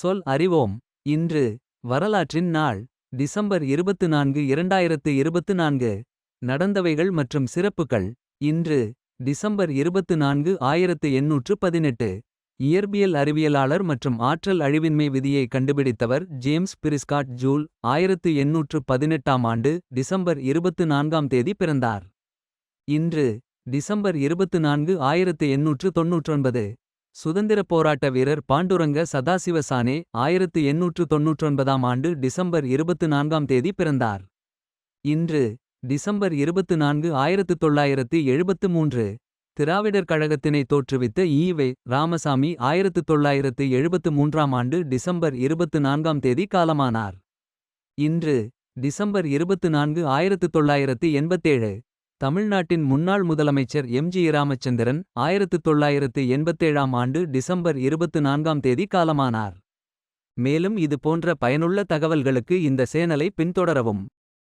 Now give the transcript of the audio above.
சொல் அறிவோம். இன்று வரலாற்றின் நாள் டிசம்பர் இருபத்து நான்கு இரண்டாயிரத்து இருபத்து நான்கு நடந்தவைகள் மற்றும் சிறப்புகள் இன்று டிசம்பர் இருபத்து நான்கு ஆயிரத்து எண்ணூற்று பதினெட்டு. இயற்பியல் அறிவியலாளர் மற்றும் ஆற்றல் அழிவின்மை விதியை கண்டுபிடித்தவர் ஜேம்ஸ் பிரிஸ்காட் ஜூல் ஆயிரத்து எண்ணூற்று பதினெட்டாம் ஆண்டு டிசம்பர் இருபத்து நான்காம் தேதி பிறந்தார். இன்று டிசம்பர் இருபத்து நான்கு ஆயிரத்து எண்ணூற்று தொன்னூற்றொன்பது. சுதந்திரப் போராட்ட வீரர் பாண்டுரங்க சதாசிவசானே ஆயிரத்து எண்ணூற்று தொன்னூற்றொன்பதாம் ஆண்டு டிசம்பர் இருபத்து நான்காம் தேதி பிறந்தார். இன்று டிசம்பர் இருபத்து நான்கு ஆயிரத்து தொள்ளாயிரத்து எழுபத்து மூன்று திராவிடர் கழகத்தினை தோற்றுவித்த ஈவே ராமசாமி ஆயிரத்து தொள்ளாயிரத்து எழுபத்து மூன்றாம் ஆண்டு டிசம்பர் இருபத்து நான்காம் தேதி காலமானார். இன்று டிசம்பர் இருபத்து நான்கு ஆயிரத்து தொள்ளாயிரத்து எண்பத்தேழு தமிழ்நாட்டின் முன்னாள் முதலமைச்சர் எம். ஜி. ராமச்சந்திரன் ஆயிரத்து தொள்ளாயிரத்து எண்பத்தேழாம் ஆண்டு டிசம்பர் இருபத்து நான்காம் தேதி காலமானார். மேலும் இது போன்ற பயனுள்ள தகவல்களுக்கு இந்த சேனலை பின்தொடரவும்.